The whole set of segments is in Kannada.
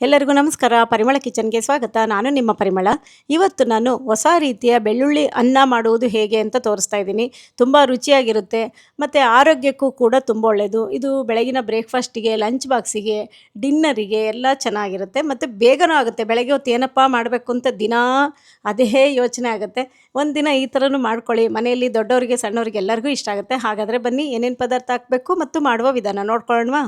ಎಲ್ಲರಿಗೂ ನಮಸ್ಕಾರ. ಪರಿಮಳ ಕಿಚನ್ಗೆ ಸ್ವಾಗತ. ನಾನು ನಿಮ್ಮ ಪರಿಮಳ. ಇವತ್ತು ನಾನು ಹೊಸ ರೀತಿಯ ಬೆಳ್ಳುಳ್ಳಿ ಅನ್ನ ಮಾಡುವುದು ಹೇಗೆ ಅಂತ ತೋರಿಸ್ತಾ ಇದ್ದೀನಿ. ತುಂಬ ರುಚಿಯಾಗಿರುತ್ತೆ. ಮತ್ತು ಆರೋಗ್ಯಕ್ಕೂ ಕೂಡ ತುಂಬ ಒಳ್ಳೆಯದು ಇದು ಬೆಳಗಿನ ಬ್ರೇಕ್ಫಾಸ್ಟಿಗೆ, ಲಂಚ್ ಬಾಕ್ಸಿಗೆ, ಡಿನ್ನರಿಗೆ ಎಲ್ಲ ಚೆನ್ನಾಗಿರುತ್ತೆ. ಮತ್ತು ಬೇಗನೂ ಆಗುತ್ತೆ. ಬೆಳಗ್ಗೆ ಹೊತ್ತು ಏನಪ್ಪ ಮಾಡಬೇಕು ಅಂತ ದಿನ ಅದೇ ಯೋಚನೆ ಆಗುತ್ತೆ. ಒಂದು ದಿನ ಈ ಥರನೂ ಮಾಡ್ಕೊಳ್ಳಿ. ಮನೆಯಲ್ಲಿ ದೊಡ್ಡವರಿಗೆ ಸಣ್ಣವರಿಗೆ ಎಲ್ಲರಿಗೂ ಇಷ್ಟ ಆಗುತ್ತೆ. ಹಾಗಾದರೆ ಬನ್ನಿ ಏನೇನು ಪದಾರ್ಥ ಹಾಕಬೇಕು ಮತ್ತು ಮಾಡುವ ವಿಧಾನ ನೋಡ್ಕೊಳ್ಳೋಣವಾ?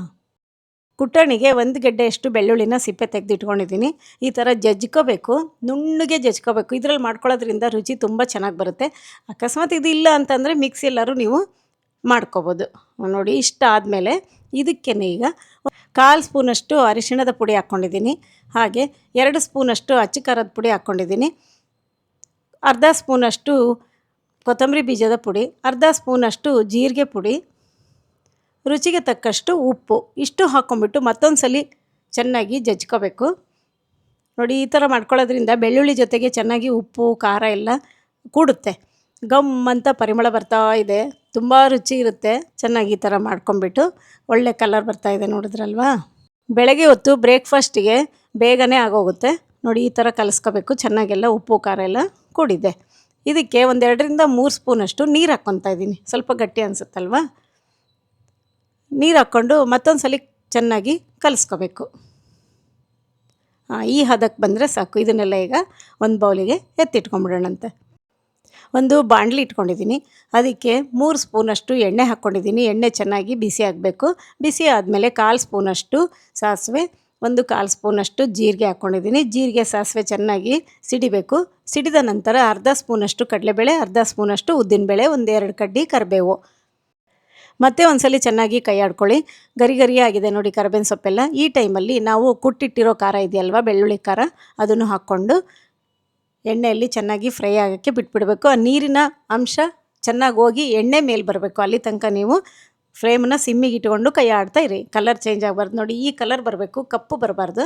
ಕುಟ್ಟಣಿಗೆ ಒಂದು ಗೆಡ್ಡೆಯಷ್ಟು ಬೆಳ್ಳುಳ್ಳಿನ ಸಿಪ್ಪೆ ತೆಗೆದಿಟ್ಕೊಂಡಿದ್ದೀನಿ. ಈ ಥರ ಜಜ್ಕೋಬೇಕು, ನುಣ್ಣಗೆ ಜಜ್ಕೋಬೇಕು. ಇದರಲ್ಲಿ ಮಾಡ್ಕೊಳ್ಳೋದ್ರಿಂದ ರುಚಿ ತುಂಬ ಚೆನ್ನಾಗಿ ಬರುತ್ತೆ. ಅಕಸ್ಮಾತ್ ಇದು ಇಲ್ಲ ಅಂತಂದರೆ ಮಿಕ್ಸಿ ಎಲ್ಲರೂ ನೀವು ಮಾಡ್ಕೋಬೋದು. ನೋಡಿ, ಇಷ್ಟ ಆದಮೇಲೆ ಇದಕ್ಕೇ ಈಗ. ಕಾಲು ಸ್ಪೂನಷ್ಟು ಅರಿಶಿಣದ ಪುಡಿ ಹಾಕ್ಕೊಂಡಿದ್ದೀನಿ. ಹಾಗೆ ಎರಡು ಸ್ಪೂನಷ್ಟು ಅಚ್ಚ ಖಾರದ ಪುಡಿ ಹಾಕ್ಕೊಂಡಿದ್ದೀನಿ. ಅರ್ಧ ಸ್ಪೂನಷ್ಟು ಕೊತ್ತಂಬರಿ ಬೀಜದ ಪುಡಿ, ಅರ್ಧ ಸ್ಪೂನಷ್ಟು ಜೀರಿಗೆ ಪುಡಿ ರುಚಿಗೆ ತಕ್ಕಷ್ಟು ಉಪ್ಪು. ಇಷ್ಟು ಹಾಕ್ಕೊಂಬಿಟ್ಟು ಮತ್ತೊಂದು ಸಲ ಚೆನ್ನಾಗಿ ಜಜ್ಕೋಬೇಕು. ನೋಡಿ, ಈ ಥರ ಮಾಡ್ಕೊಳ್ಳೋದ್ರಿಂದ ಬೆಳ್ಳುಳ್ಳಿ ಜೊತೆಗೆ ಚೆನ್ನಾಗಿ ಉಪ್ಪು, ಖಾರ ಎಲ್ಲ ಕೂಡುತ್ತೆ. ಗಮ್ ಅಂತ ಪರಿಮಳ ಬರ್ತಾ ಇದೆ. ತುಂಬ ರುಚಿ ಇರುತ್ತೆ ಚೆನ್ನಾಗಿ ಈ ಥರ ಮಾಡ್ಕೊಂಬಿಟ್ಟು ಒಳ್ಳೆ ಕಲರ್ ಬರ್ತಾ ಇದೆ ನೋಡಿದ್ರಲ್ವಾ? ಬೆಳಗ್ಗೆ ಹೊತ್ತು ಬ್ರೇಕ್ಫಾಸ್ಟಿಗೆ ಬೇಗನೆ ಆಗೋಗುತ್ತೆ. ನೋಡಿ, ಈ ಥರ ಕಲಿಸ್ಕೋಬೇಕು. ಚೆನ್ನಾಗೆಲ್ಲ ಉಪ್ಪು, ಖಾರ ಎಲ್ಲ ಕೂಡಿದೆ. ಇದಕ್ಕೆ ಒಂದೆರಡರಿಂದ ಮೂರು ಸ್ಪೂನಷ್ಟು ನೀರು ಹಾಕ್ಕೊತಾ ಇದ್ದೀನಿ. ಸ್ವಲ್ಪ ಗಟ್ಟಿ ಅನಿಸುತ್ತಲ್ವಾ? ನೀರು ಹಾಕ್ಕೊಂಡು ಮತ್ತೊಂದು ಸಲ ಚೆನ್ನಾಗಿ ಕಲಿಸ್ಕೋಬೇಕು. ಈ ಹದಕ್ಕೆ ಬಂದರೆ ಸಾಕು. ಇದನ್ನೆಲ್ಲ ಈಗ ಒಂದು ಬೌಲಿಗೆ ಎತ್ತಿಟ್ಕೊಂಬಿಡೋಣಂತೆ ಒಂದು ಬಾಣಲಿ ಇಟ್ಕೊಂಡಿದ್ದೀನಿ ಅದಕ್ಕೆ ಮೂರು ಸ್ಪೂನಷ್ಟು ಎಣ್ಣೆ ಹಾಕ್ಕೊಂಡಿದ್ದೀನಿ ಎಣ್ಣೆ ಚೆನ್ನಾಗಿ ಬಿಸಿ ಆಗಬೇಕು. ಬಿಸಿ ಆದಮೇಲೆ ಕಾಲು ಸ್ಪೂನಷ್ಟು ಸಾಸಿವೆ, ಒಂದು ಕಾಲು ಸ್ಪೂನಷ್ಟು ಜೀರಿಗೆ ಹಾಕ್ಕೊಂಡಿದ್ದೀನಿ ಜೀರಿಗೆ, ಸಾಸಿವೆ ಚೆನ್ನಾಗಿ ಸಿಡಿಬೇಕು. ಸಿಡಿದ ನಂತರ ಅರ್ಧ ಸ್ಪೂನಷ್ಟು ಕಡಲೆಬೇಳೆ, ಅರ್ಧ ಸ್ಪೂನಷ್ಟು ಉದ್ದಿನಬೇಳೆ, ಒಂದೆರಡು ಕಡ್ಡಿ ಕರಿಬೇವು. ಮತ್ತೆ ಒಂದ್ಸಲಿ ಚೆನ್ನಾಗಿ ಕೈ ಆಡ್ಕೊಳ್ಳಿ. ಗರಿ ಗರಿಯಾಗಿದೆ ನೋಡಿ ಕರಬೇನ್ ಸೊಪ್ಪೆಲ್ಲ. ಈ ಟೈಮಲ್ಲಿ ನಾವು ಕುಟ್ಟಿಟ್ಟಿರೋ ಖಾರ ಇದೆಯಲ್ವಾ? ಬೆಳ್ಳುಳ್ಳಿ ಖಾರ. ಅದನ್ನು ಹಾಕ್ಕೊಂಡು ಎಣ್ಣೆಯಲ್ಲಿ ಚೆನ್ನಾಗಿ ಫ್ರೈ ಆಗೋಕ್ಕೆ ಬಿಟ್ಬಿಡಬೇಕು. ಆ ನೀರಿನ ಅಂಶ ಚೆನ್ನಾಗಿ ಹೋಗಿ ಎಣ್ಣೆ ಮೇಲೆ ಬರಬೇಕು. ಅಲ್ಲಿ ತನಕ ನೀವು ಫ್ರೇಮನ್ನು ಸಿಮ್ಮಿಗೆ ಇಟ್ಕೊಂಡು ಕೈ ಆಡ್ತಾ ಇರಿ. ಕಲರ್ ಚೇಂಜ್ ಆಗಬಾರ್ದು. ನೋಡಿ ಈ ಕಲರ್ ಬರಬೇಕು, ಕಪ್ಪು ಬರಬಾರ್ದು.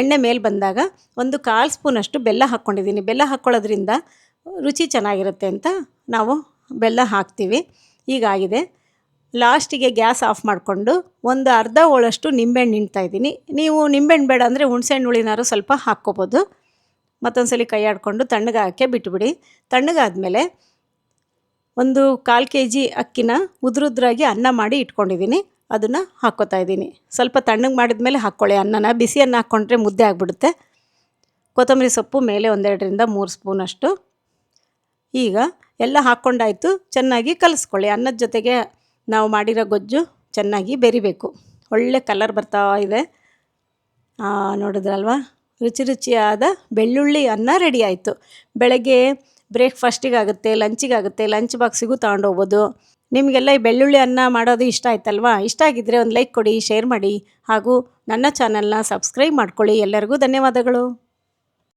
ಎಣ್ಣೆ ಮೇಲೆ ಬಂದಾಗ ಒಂದು ಕಾಲು ಸ್ಪೂನಷ್ಟು ಬೆಲ್ಲ ಹಾಕ್ಕೊಂಡಿದ್ದೀನಿ. ಬೆಲ್ಲ ಹಾಕ್ಕೊಳ್ಳೋದ್ರಿಂದ ರುಚಿ ಚೆನ್ನಾಗಿರುತ್ತೆ ಅಂತ ನಾವು ಬೆಲ್ಲ ಹಾಕ್ತೀವಿ. ಹೀಗಾಗಿದೆ ಲಾಸ್ಟಿಗೆ ಗ್ಯಾಸ್ ಆಫ್ ಮಾಡಿಕೊಂಡು ಒಂದು ಅರ್ಧ ಹೋಳಷ್ಟು ನಿಂಬೆಹಣ್ಣು ಇದ್ದೀನಿ. ನೀವು ನಿಂಬೆಹಣ್ಣು ಬೇಡ ಅಂದರೆ ಹುಣ್ಸೆಹಣ್ಣು ಹುಳಿನಾರು ಸ್ವಲ್ಪ ಹಾಕ್ಕೋಬೋದು. ಮತ್ತೊಂದು ಸಲ ಕೈ ಆಡಿಕೊಂಡು ತಣ್ಣಗೆ ಹಾಕಿ ಬಿಟ್ಬಿಡಿ. ತಣ್ಣಗಾದಮೇಲೆ ಒಂದು ಕಾಲು ಕೆ ಜಿ ಅಕ್ಕಿನ ಉದುರುದ್ರಾಗಿ ಅನ್ನ ಮಾಡಿ ಇಟ್ಕೊಂಡಿದ್ದೀನಿ. ಅದನ್ನು ಹಾಕ್ಕೋತಾ ಇದ್ದೀನಿ. ಸ್ವಲ್ಪ ತಣ್ಣಗೆ ಮಾಡಿದ ಮೇಲೆ ಹಾಕ್ಕೊಳ್ಳಿ. ಅನ್ನನ ಬಿಸಿ ಅನ್ನ ಹಾಕ್ಕೊಂಡ್ರೆ ಮುದ್ದೆ ಆಗಿಬಿಡುತ್ತೆ. ಕೊತ್ತಂಬರಿ ಸೊಪ್ಪು ಮೇಲೆ ಒಂದೆರಡರಿಂದ ಮೂರು ಸ್ಪೂನಷ್ಟು. ಈಗ ಎಲ್ಲ ಹಾಕ್ಕೊಂಡಾಯಿತು. ಚೆನ್ನಾಗಿ ಕಲಿಸ್ಕೊಳ್ಳಿ. ಅನ್ನದ ಜೊತೆಗೆ ನಾವು ಮಾಡಿರೋ ಗೊಜ್ಜು ಚೆನ್ನಾಗಿ ಬೆರಿಬೇಕು. ಒಳ್ಳೆ ಕಲರ್ ಬರ್ತಾ ಇದೆ. ನೋಡಿದ್ರಲ್ವ? ರುಚಿ ರುಚಿಯಾದ ಬೆಳ್ಳುಳ್ಳಿ ಅನ್ನ ರೆಡಿ ಆಯಿತು. ಬೆಳಗ್ಗೆ ಬ್ರೇಕ್ಫಾಸ್ಟಿಗಾಗುತ್ತೆ ಲಂಚಿಗಾಗುತ್ತೆ ಲಂಚ್ ಬಾಕ್ಸಿಗೂ ತೊಗೊಂಡೋಗ್ಬೋದು ನಿಮಗೆಲ್ಲ ಈ ಬೆಳ್ಳುಳ್ಳಿ ಅನ್ನ ಮಾಡೋದು ಇಷ್ಟ ಆಯ್ತಲ್ವಾ? ಇಷ್ಟ ಆಗಿದ್ದರೆ ಒಂದು ಲೈಕ್ ಕೊಡಿ ಶೇರ್ ಮಾಡಿ ಹಾಗೂ ನನ್ನ ಚಾನಲ್ನ ಸಬ್ಸ್ಕ್ರೈಬ್ ಮಾಡ್ಕೊಳ್ಳಿ. ಎಲ್ಲರಿಗೂ ಧನ್ಯವಾದಗಳು.